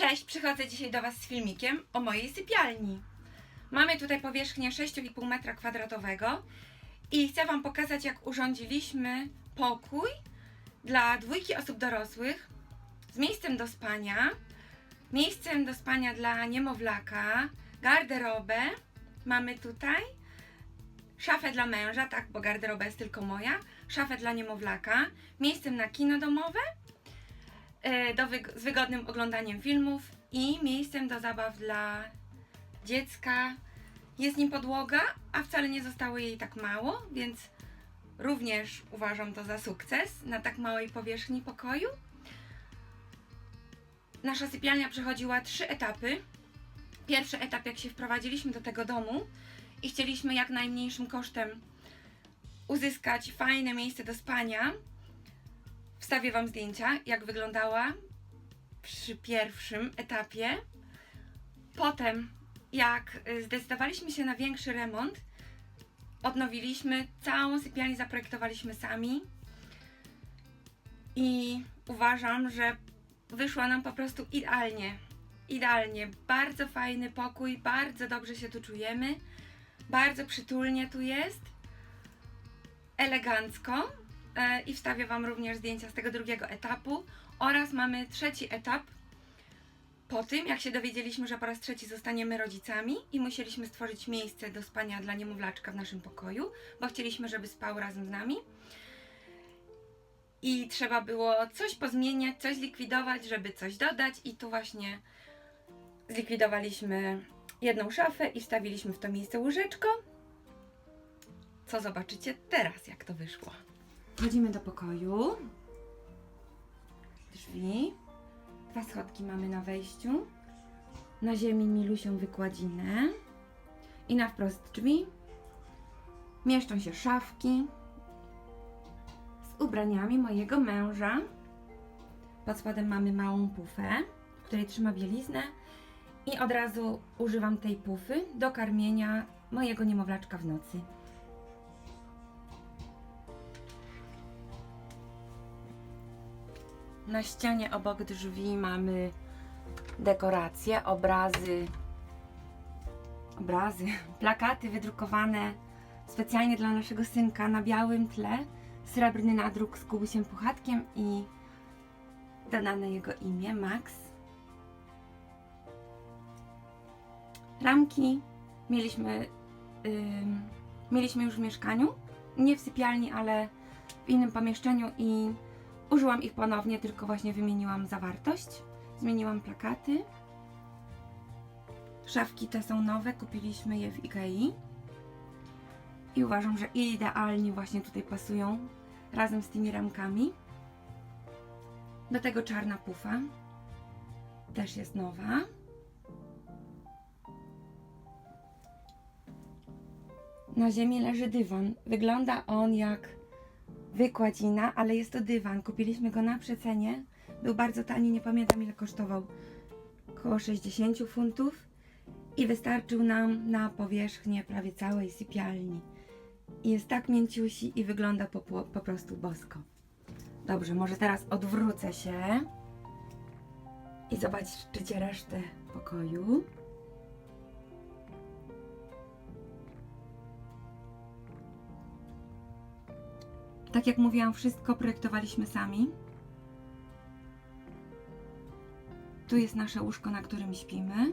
Cześć, przychodzę dzisiaj do Was z filmikiem o mojej sypialni. Mamy tutaj powierzchnię 6,5 metra kwadratowego i chcę Wam pokazać, jak urządziliśmy pokój dla dwójki osób dorosłych z miejscem do spania, miejscem do spania dla niemowlaka, garderobę. Mamy tutaj szafę dla męża, tak, bo garderoba jest tylko moja, szafę dla niemowlaka, miejscem na kino domowe, do wyg- z wygodnym oglądaniem filmów i miejscem do zabaw dla dziecka. Jest nim podłoga, a wcale nie zostało jej tak mało, więc również uważam to za sukces na tak małej powierzchni pokoju. Nasza sypialnia przechodziła trzy etapy. Pierwszy etap, jak się wprowadziliśmy do tego domu i chcieliśmy jak najmniejszym kosztem uzyskać fajne miejsce do spania, Wstawię Wam zdjęcia, jak wyglądała przy pierwszym etapie. Potem, jak y, zdecydowaliśmy się na większy remont, odnowiliśmy całą sypialnię, zaprojektowaliśmy sami. I uważam, że wyszła nam po prostu idealnie. Idealnie. Bardzo fajny pokój, bardzo dobrze się tu czujemy. Bardzo przytulnie tu jest. Elegancko i wstawię Wam również zdjęcia z tego drugiego etapu. Oraz mamy trzeci etap. Po tym, jak się dowiedzieliśmy, że po raz trzeci zostaniemy rodzicami i musieliśmy stworzyć miejsce do spania dla niemowlaczka w naszym pokoju, bo chcieliśmy, żeby spał razem z nami. I trzeba było coś pozmieniać, coś zlikwidować, żeby coś dodać, i tu właśnie zlikwidowaliśmy jedną szafę i wstawiliśmy w to miejsce łóżeczko. Co zobaczycie teraz, jak to wyszło. Wchodzimy do pokoju. Drzwi. Dwa schodki mamy na wejściu. Na ziemi Milusią wykładzinę. I na wprost drzwi. Mieszczą się szafki z ubraniami mojego męża. Pod spodem mamy małą pufę, w której trzyma bieliznę. I od razu używam tej pufy do karmienia mojego niemowlaczka w nocy. Na ścianie obok drzwi mamy dekoracje, obrazy, obrazy, plakaty wydrukowane specjalnie dla naszego synka na białym tle, srebrny nadruk z Kubusiem Puchatkiem i dodane jego imię, Max. Ramki mieliśmy, ym, mieliśmy już w mieszkaniu, nie w sypialni, ale w innym pomieszczeniu i Użyłam ich ponownie, tylko właśnie wymieniłam zawartość. Zmieniłam plakaty. Szafki te są nowe, kupiliśmy je w Ikei. I uważam, że idealnie właśnie tutaj pasują razem z tymi ramkami. Do tego czarna pufa. Też jest nowa. Na ziemi leży dywan. Wygląda on jak wykładzina, ale jest to dywan. Kupiliśmy go na przecenie. Był bardzo tani, nie pamiętam ile kosztował. Około 60 funtów i wystarczył nam na powierzchnię prawie całej sypialni. I jest tak mięciusi i wygląda po, po, prostu bosko. Dobrze, może teraz odwrócę się i zobaczycie resztę pokoju. Tak jak mówiłam, wszystko projektowaliśmy sami. Tu jest nasze łóżko, na którym śpimy.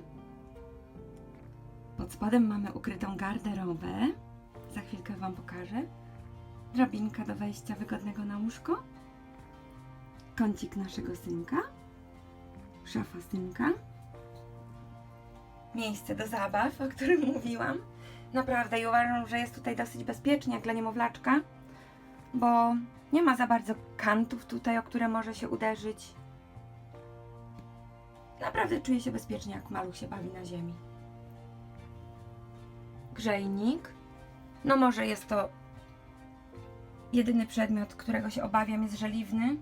Pod spodem mamy ukrytą garderobę. Za chwilkę Wam pokażę. Drabinka do wejścia wygodnego na łóżko. Kącik naszego synka. Szafa synka. Miejsce do zabaw, o którym mówiłam. Naprawdę i uważam, że jest tutaj dosyć bezpiecznie jak dla niemowlaczka bo nie ma za bardzo kantów tutaj, o które może się uderzyć. Naprawdę czuję się bezpiecznie, jak maluch się bawi na ziemi. Grzejnik. No może jest to jedyny przedmiot, którego się obawiam, jest żeliwny,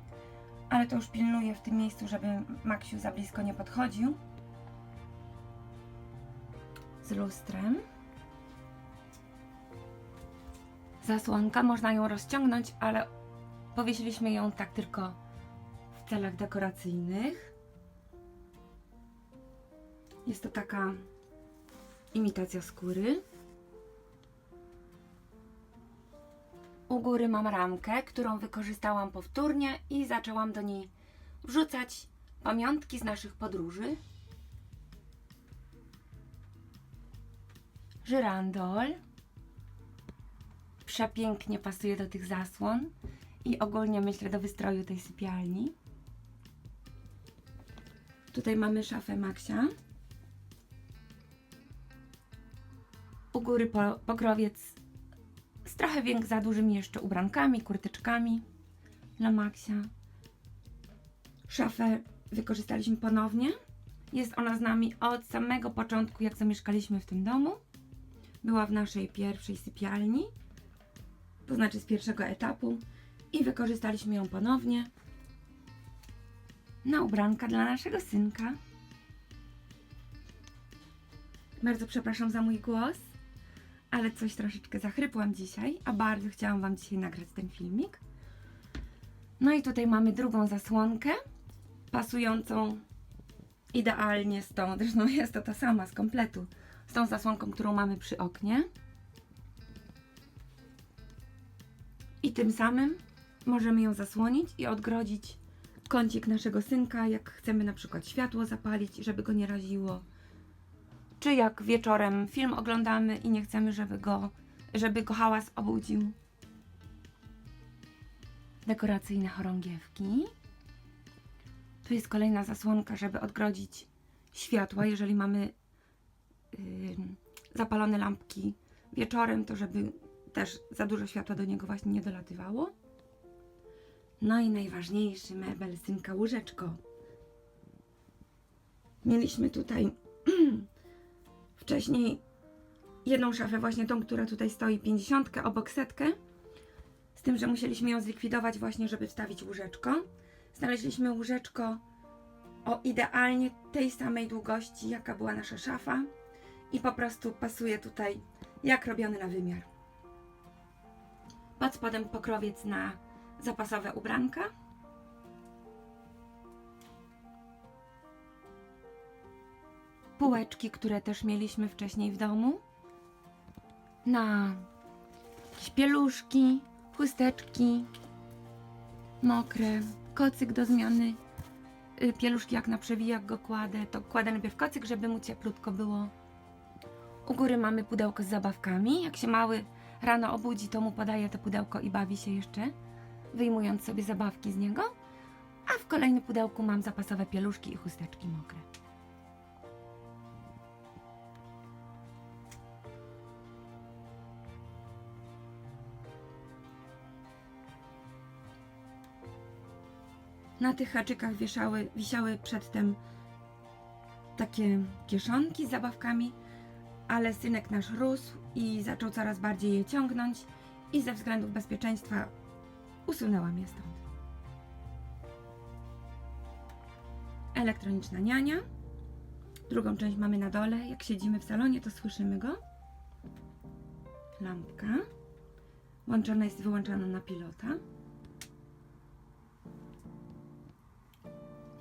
ale to już pilnuję w tym miejscu, żeby Maksiu za blisko nie podchodził. Z lustrem. Zasłonka, można ją rozciągnąć, ale powiesiliśmy ją tak tylko w celach dekoracyjnych. Jest to taka imitacja skóry. U góry mam ramkę, którą wykorzystałam powtórnie i zaczęłam do niej wrzucać pamiątki z naszych podróży. Żyrandol. Przepięknie pasuje do tych zasłon i ogólnie myślę do wystroju tej sypialni. Tutaj mamy szafę Maxia. U góry po, pokrowiec z trochę więk za dużymi jeszcze ubrankami, kurtyczkami dla Maxia. Szafę wykorzystaliśmy ponownie. Jest ona z nami od samego początku, jak zamieszkaliśmy w tym domu. Była w naszej pierwszej sypialni, to znaczy z pierwszego etapu, i wykorzystaliśmy ją ponownie na ubranka dla naszego synka. Bardzo przepraszam za mój głos, ale coś troszeczkę zachrypłam dzisiaj, a bardzo chciałam Wam dzisiaj nagrać ten filmik. No i tutaj mamy drugą zasłonkę, pasującą idealnie z tą, zresztą jest to ta sama z kompletu, z tą zasłonką, którą mamy przy oknie. I tym samym możemy ją zasłonić i odgrodzić kącik naszego synka, jak chcemy na przykład światło zapalić, żeby go nie raziło. Czy jak wieczorem film oglądamy i nie chcemy, żeby go, żeby go hałas obudził. Dekoracyjne chorągiewki. Tu jest kolejna zasłonka, żeby odgrodzić światła, jeżeli mamy yy, zapalone lampki wieczorem, to żeby też za dużo światła do niego właśnie nie dolatywało. No i najważniejszy mebel synka łóżeczko. Mieliśmy tutaj wcześniej jedną szafę, właśnie tą, która tutaj stoi, 50 obok setkę. Z tym, że musieliśmy ją zlikwidować właśnie, żeby wstawić łóżeczko. Znaleźliśmy łóżeczko o idealnie tej samej długości, jaka była nasza szafa i po prostu pasuje tutaj jak robiony na wymiar. Pod spodem pokrowiec na zapasowe ubranka. Półeczki, które też mieliśmy wcześniej w domu. Na jakieś pieluszki, chusteczki mokre, kocyk do zmiany y, pieluszki, jak na przewijak go kładę, to kładę najpierw kocyk, żeby mu cieplutko było. U góry mamy pudełko z zabawkami. Jak się mały rano obudzi, to mu podaje to pudełko i bawi się jeszcze, wyjmując sobie zabawki z niego. A w kolejnym pudełku mam zapasowe pieluszki i chusteczki mokre. Na tych haczykach wieszały, wisiały przedtem takie kieszonki z zabawkami, ale synek nasz rósł i zaczął coraz bardziej je ciągnąć i ze względów bezpieczeństwa usunęłam je stąd. Elektroniczna niania. Drugą część mamy na dole. Jak siedzimy w salonie, to słyszymy go. Lampka. Włączona jest wyłączona na pilota.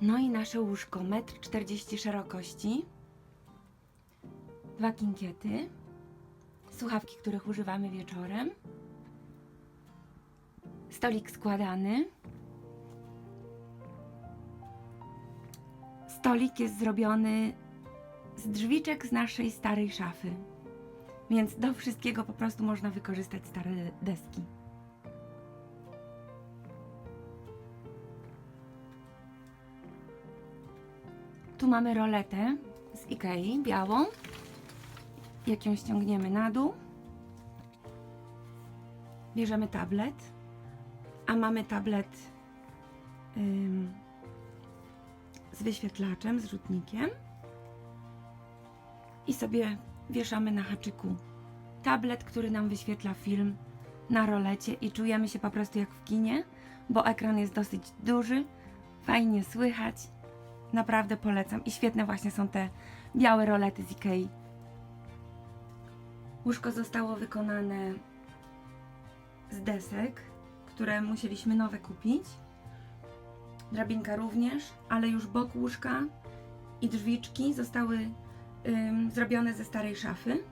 No i nasze łóżko, 1,40 m szerokości, dwa kinkiety, słuchawki, których używamy wieczorem, stolik składany. Stolik jest zrobiony z drzwiczek z naszej starej szafy, więc do wszystkiego po prostu można wykorzystać stare deski. Tu mamy roletę z Ikei, białą. Jak ją ściągniemy na dół, bierzemy tablet, a mamy tablet ym, z wyświetlaczem, z rzutnikiem i sobie wieszamy na haczyku tablet, który nam wyświetla film na rolecie i czujemy się po prostu jak w kinie, bo ekran jest dosyć duży, fajnie słychać Naprawdę polecam. I świetne właśnie są te białe rolety z Ikei. Łóżko zostało wykonane z desek, które musieliśmy nowe kupić. Drabinka również, ale już bok łóżka i drzwiczki zostały ym, zrobione ze starej szafy.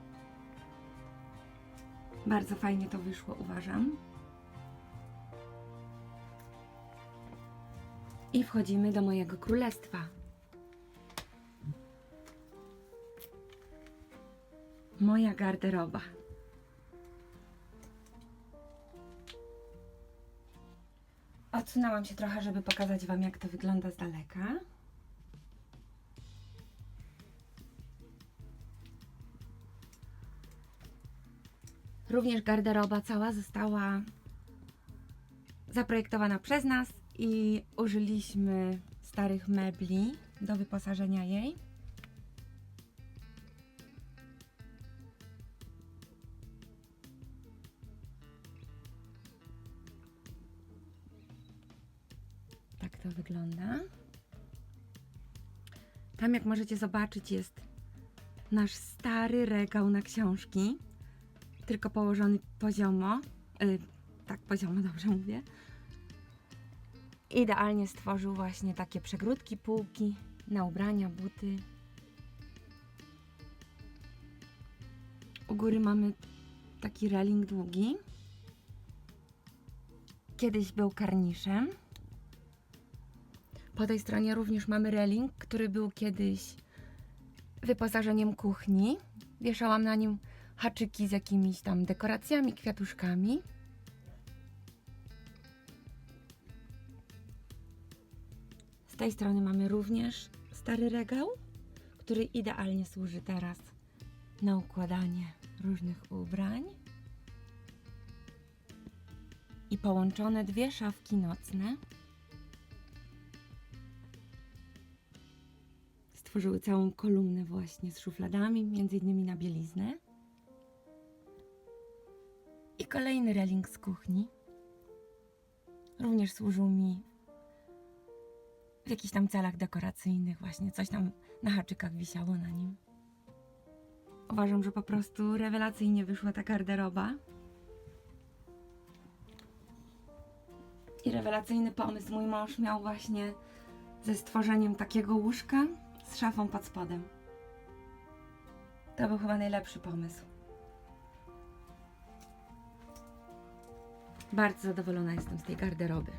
Bardzo fajnie to wyszło, uważam. I wchodzimy do mojego królestwa. Moja garderoba. Odsunęłam się trochę, żeby pokazać Wam, jak to wygląda z daleka. Również garderoba cała została zaprojektowana przez nas i użyliśmy starych mebli do wyposażenia jej. Tam, jak możecie zobaczyć, jest nasz stary regał na książki, tylko położony poziomo. Y, tak, poziomo, dobrze mówię. Idealnie stworzył właśnie takie przegródki, półki na ubrania, buty. U góry mamy taki reling długi. Kiedyś był karniszem. Po tej stronie również mamy reling, który był kiedyś wyposażeniem kuchni. Wieszałam na nim haczyki z jakimiś tam dekoracjami, kwiatuszkami. Z tej strony mamy również stary regał, który idealnie służy teraz na układanie różnych ubrań. I połączone dwie szafki nocne. Stworzyły całą kolumnę właśnie z szufladami, między innymi na bieliznę. I kolejny reling z kuchni. Również służył mi w jakichś tam celach dekoracyjnych, właśnie coś tam na haczykach wisiało na nim. Uważam, że po prostu rewelacyjnie wyszła ta garderoba. I rewelacyjny pomysł mój mąż miał właśnie ze stworzeniem takiego łóżka z szafą pod spodem. To był chyba najlepszy pomysł. Bardzo zadowolona jestem z tej garderoby.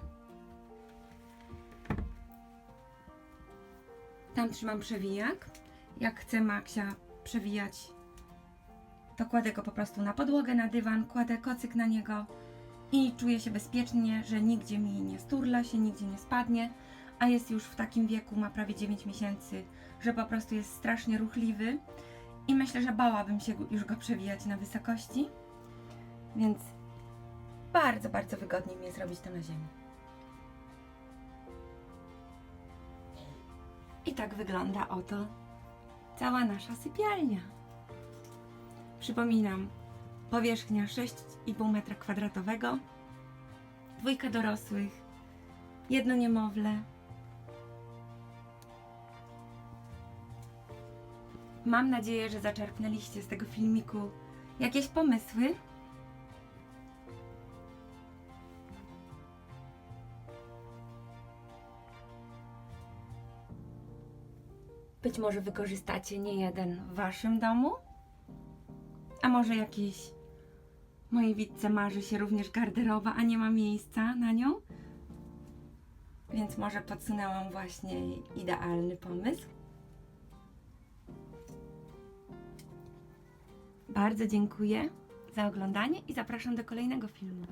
Tam trzymam przewijak. Jak chcę Maksia przewijać, to kładę go po prostu na podłogę, na dywan, kładę kocyk na niego i czuję się bezpiecznie, że nigdzie mi nie sturla się, nigdzie nie spadnie, a jest już w takim wieku, ma prawie 9 miesięcy, że po prostu jest strasznie ruchliwy i myślę, że bałabym się już go przewijać na wysokości, więc bardzo, bardzo wygodnie mi jest robić to na ziemi. I tak wygląda oto cała nasza sypialnia. Przypominam, powierzchnia 6,5 metra kwadratowego, dwójka dorosłych, jedno niemowlę. Mam nadzieję, że zaczerpnęliście z tego filmiku jakieś pomysły. Być może wykorzystacie nie jeden w waszym domu, a może jakiejś mojej widce marzy się również garderoba, a nie ma miejsca na nią. Więc może podsunęłam właśnie idealny pomysł. Bardzo dziękuję za oglądanie i zapraszam do kolejnego filmu.